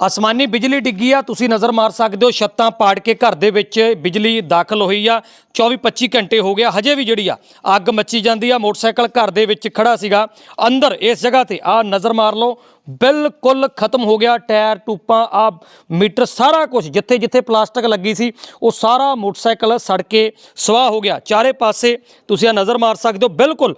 ਅਸਮਾਨੀ ਬਿਜਲੀ ਡਿੱਗੀ ਆ, ਤੁਸੀਂ ਨਜ਼ਰ ਮਾਰ ਸਕਦੇ ਹੋ, ਛੱਤਾਂ ਪਾੜ ਕੇ ਘਰ ਦੇ ਵਿੱਚ ਬਿਜਲੀ ਦਾਖਲ ਹੋਈ ਆ। 24-25 ਘੰਟੇ ਹੋ ਗਿਆ, ਹਜੇ ਵੀ ਜਿਹੜੀ ਆ, ਅੱਗ ਮੱਚੀ ਜਾਂਦੀ ਆ। ਮੋਟਰਸਾਈਕਲ ਘਰ ਦੇ ਵਿੱਚ ਖੜਾ ਸੀਗਾ। ਅੰਦਰ, ਇਸ ਜਗ੍ਹਾ ਤੇ ਆ ਨਜ਼ਰ ਮਾਰ ਲਓ ਬਿਲਕੁਲ ਖਤਮ ਹੋ ਗਿਆ ਟਾਇਰ, ਟੂਪਾਂ ਆ ਮੀਟਰ, ਸਾਰਾ ਕੁਝ ਜਿੱਥੇ ਜਿੱਥੇ ਪਲਾਸਟਿਕ ਲੱਗੀ ਸੀ, ਉਹ ਸਾਰਾ ਮੋਟਰਸਾਈਕਲ ਸੜ ਕੇ ਸਵਾਹ ਹੋ ਗਿਆ। ਚਾਰੇ ਪਾਸੇ ਤੁਸੀਂ ਆ ਨਜ਼ਰ ਮਾਰ ਸਕਦੇ ਹੋ, ਬਿਲਕੁਲ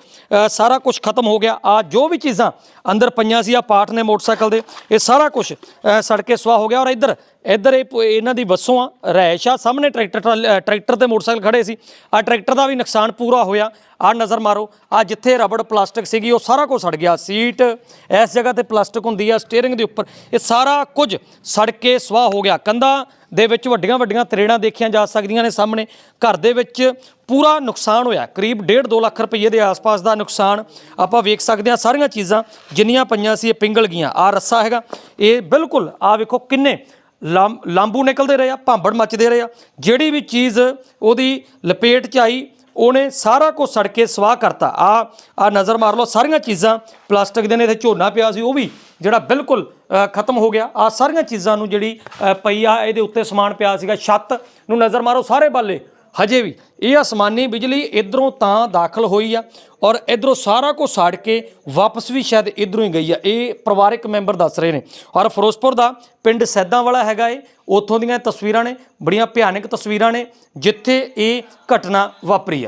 ਸਾਰਾ ਕੁਝ ਖਤਮ ਹੋ ਗਿਆ। ਆ ਜੋ ਵੀ ਚੀਜ਼ਾਂ ਅੰਦਰ ਪਈਆਂ ਸੀ ਆ ਪਾਰਟ ਨੇ ਮੋਟਰਸਾਈਕਲ ਦੇ, ਇਹ ਸਾਰਾ ਕੁਝ ਸੜ ਕੇ ਸਵਾਹ ਹੋ ਗਿਆ। ਔਰ ਇੱਧਰ ਇੱਧਰ ਇਹ ਪ- ਇਹਨਾਂ ਦੀ ਬੱਸੋਂ ਆ ਰਹਿਸ਼ ਆ, ਸਾਹਮਣੇ ਟਰੈਕਟਰ ਟਰਾਲ- ਟਰੈਕਟਰ ਤੇ ਮੋਟਰਸਾਈਕਲ ਖੜੇ ਸੀ। ਆ ਟਰੈਕਟਰ ਦਾ ਵੀ ਨੁਕਸਾਨ ਪੂਰਾ ਹੋਇਆ। ਆ ਨਜ਼ਰ ਮਾਰੋ ਆ ਜਿੱਥੇ ਰਬੜ ਪਲਾਸਟਿਕ ਸੀਗੀ, ਉਹ ਸਾਰਾ ਕੁਝ ਸੜ ਗਿਆ। ਸੀਟ ਇਸ ਜਗ੍ਹਾ ਤੇ ਪਲਾਸਟਿਕ ਹੁੰਦੀ ਆ ਸਟੀਅਰਿੰਗ ਦੇ ਉੱਪਰ। ਇਹ ਸਾਰਾ ਕੁਝ ਸੜ ਕੇ ਸਵਾਹ ਹੋ ਗਿਆ। ਕੰਧਾਂ ਦੇ ਵਿੱਚ ਵੱਡੀਆਂ ਵੱਡੀਆਂ ਤਰੇੜਾਂ ਦੇਖੀਆਂ ਜਾ ਸਕਦੀਆਂ ਨੇ ਸਾਹਮਣੇ। ਘਰ ਦੇ ਵਿੱਚ ਪੂਰਾ ਨੁਕਸਾਨ ਹੋਇਆ। ਕਰੀਬ 1.5 2 ਲੱਖ ਰੁਪਏ ਦੇ ਆਸ-ਪਾਸ ਦਾ ਨੁਕਸਾਨ ਆਪਾਂ ਵੇਖ ਸਕਦੇ ਹਾਂ ਸਾਰੀਆਂ ਚੀਜ਼ਾਂ ਜਿੰਨੀਆਂ ਪਈਆਂ ਸੀ ਇਹ ਪਿੰਗਲ ਗਈਆਂ। ਆ ਰੱਸਾ ਹੈਗਾ। ਇਹ ਬਿਲਕੁਲ ਆ ਵੇਖੋ ਕਿੰਨੇ ਲਾਮ- ਲਾਂਬੂ ਨਿਕਲਦੇ ਰਹੇ ਆ, ਭਾਂਬੜ ਮੱਚਦੇ ਰਹੇ ਆ। ਜਿਹੜੀ ਵੀ ਚੀਜ਼ ਉਹਦੀ ਲਪੇਟ ਚ ਆਈ, ਉਹਨੇ ਸਾਰਾ ਕੁਝ ਸੜ ਕੇ ਸਵਾਹ ਕਰਤਾ। ਆ ਆ ਨਜ਼ਰ ਮਾਰ ਲਓ, ਸਾਰੀਆਂ ਚੀਜ਼ਾਂ ਪਲਾਸਟਿਕ ਦੇ ਨੇ, ਇੱਥੇ ਝੋਨਾ ਪਿਆ ਸੀ, ਉਹ ਵੀ ਜਿਹੜਾ ਬਿਲਕੁਲ ਖਤਮ ਹੋ ਗਿਆ। ਆ ਸਾਰੀਆਂ ਚੀਜ਼ਾਂ ਨੂੰ ਜਿਹੜੀ ਪਈ ਆ, ਇਹਦੇ ਉੱਤੇ ਸਮਾਨ ਪਿਆ ਸੀਗਾ। ਛੱਤ ਨੂੰ ਨਜ਼ਰ ਮਾਰੋ, ਸਾਰੇ ਬਾਲੇ। ਹਜੇ ਵੀ ਇਹ ਅਸਮਾਨੀ ਬਿਜਲੀ ਇਧਰੋਂ ਤਾਂ ਦਾਖਲ ਹੋਈ ਆ ਔਰ ਇਧਰੋਂ ਸਾਰਾ ਕੁਝ ਸਾੜ ਕੇ ਵਾਪਸ ਵੀ ਸ਼ਾਇਦ ਇਧਰੋਂ ਹੀ ਗਈ ਆ। ਇਹ ਪਰਿਵਾਰਕ ਮੈਂਬਰ ਦੱਸ ਰਹੇ ਨੇ। ਔਰ ਫਿਰੋਜ਼ਪੁਰ ਦਾ ਪਿੰਡ ਸੈਦਾਂ ਵਾਲਾ ਹੈਗਾ ਏ ਉੱਥੋਂ ਦੀਆਂ ਤਸਵੀਰਾਂ ਨੇ, ਬੜੀਆਂ ਭਿਆਨਕ ਤਸਵੀਰਾਂ ਨੇ, ਜਿੱਥੇ ਇਹ ਘਟਨਾ ਵਾਪਰੀ ਆ।